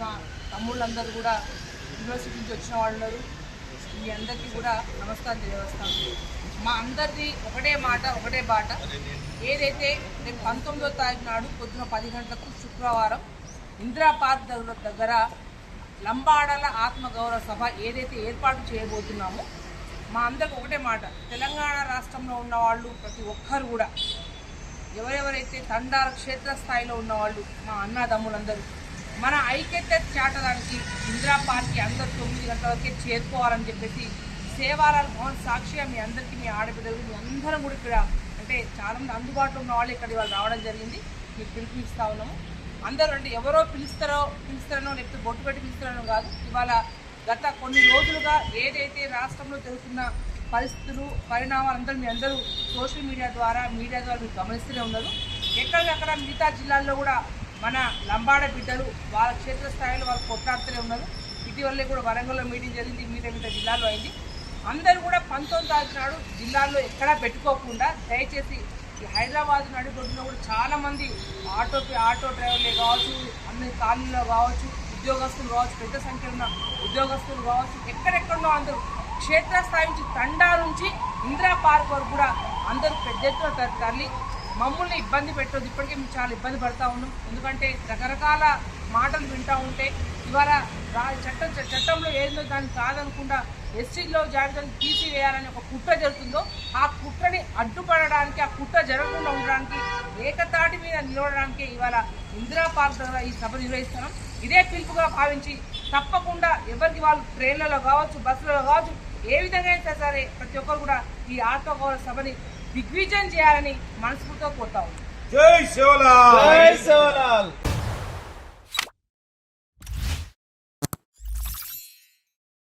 ఉన్న తమ్ముళ్ళందరూ కూడా యూనివర్సిటీ నుంచి వచ్చిన వాళ్ళు ఉన్నారు. మీ అందరికీ కూడా నమస్కారం తెలియవస్తాను మా అందరిది ఒకటే మాట ఒకటే బాట. ఏదైతే రేపు పంతొమ్మిదో తారీఖు నాడు పొద్దున పది గంటలకు శుక్రవారం ఇందిరా పార్క్ దగ్గర దగ్గర లంబాడల ఆత్మగౌరవ సభ ఏదైతే ఏర్పాటు చేయబోతున్నామో మా అందరికి ఒకటే మాట. తెలంగాణ రాష్ట్రంలో ఉన్నవాళ్ళు ప్రతి ఒక్కరు కూడా ఎవరెవరైతే తండార క్షేత్రస్థాయిలో ఉన్నవాళ్ళు మా అన్నదమ్ములందరూ మన ఐక్యత చాటడానికి ఇందిరా పార్టీ అందరు తొమ్మిది గంటల వరకే చేరుకోవాలని చెప్పేసి సేవారాల భవన్ సాక్షిగా మీ అందరికీ మీ ఆడబిడ్డలు మీ అందరం కూడా ఇక్కడ అంటే చాలా మంది అందుబాటులో ఉన్న వాళ్ళు ఇక్కడ వాళ్ళు రావడం జరిగింది. మీకు పిలిపిస్తా ఉన్నాము. అందరూ అంటే ఎవరో పిలుస్తారో పిలుస్తారనో లేకపోతే బొట్టు పెట్టి పిలుస్తారనో కాదు. ఇవాళ గత కొన్ని రోజులుగా ఏదైతే రాష్ట్రంలో జరుగుతున్న పరిస్థితులు పరిణామాలు అందరూ మీ అందరూ సోషల్ మీడియా ద్వారా మీడియా ద్వారా మీరు గమనిస్తూనే ఉన్నారు. ఎక్కడికక్కడ మిగతా జిల్లాల్లో కూడా మన లంబాడ బిడ్డలు వాళ్ళ క్షేత్రస్థాయిలో వాళ్ళు కొట్లాడుతూనే ఉన్నారు. ఇటీవలే కూడా వరంగల్లో మీటింగ్ జరిగింది మిగతా మిగతా జిల్లాలో అయింది. అందరూ కూడా పంతొమ్మిది తారీఖు నాడు జిల్లాల్లో ఎక్కడా పెట్టుకోకుండా దయచేసి ఈ హైదరాబాద్ నడిపొడ్డులో కూడా చాలామంది ఆటో ఆటో డ్రైవర్లే కావచ్చు అన్ని కాలనీలో కావచ్చు ఉద్యోగస్తులు కావచ్చు పెద్ద సంఖ్యలో ఉన్న ఉద్యోగస్తులు కావచ్చు ఎక్కడెక్కడో అందరూ క్షేత్రస్థాయి నుంచి తండా నుంచి ఇందిరా పార్క్ వరకు కూడా అందరూ పెద్ద ఎత్తున తరలి మమ్మల్ని ఇబ్బంది పెట్టదు ఇప్పటికే మేము చాలా ఇబ్బంది పడతా ఉన్నాం. ఎందుకంటే రకరకాల మాటలు వింటూ ఉంటే ఇవాళ రా చట్టం చట్టంలో ఏందో దాన్ని కాదనకుండా ఎస్సీలో జాబితాను తీసివేయాలని ఒక కుట్ర జరుగుతుందో ఆ కుట్రని అడ్డుపడడానికి ఆ కుట్ర జరగకుండా ఉండడానికి ఏకతాటి మీద నిలవడానికి ఇవాళ ఇందిరా పార్క్ ద్వారా ఈ సభ నిర్వహిస్తున్నాం. ఇదే పిలుపుగా భావించి తప్పకుండా ఎవరికి వాళ్ళు ట్రైన్లలో కావచ్చు బస్సులలో కావచ్చు ఏ విధంగా అయినా సరే ప్రతి ఒక్కరు కూడా ఈ ఆటో గౌరవ సభని దిగ్విజయం చేయాలని మనస్ఫూర్తిగా కోరుతా ఉన్నాం. జై శివలాల్! జై శివలాల్!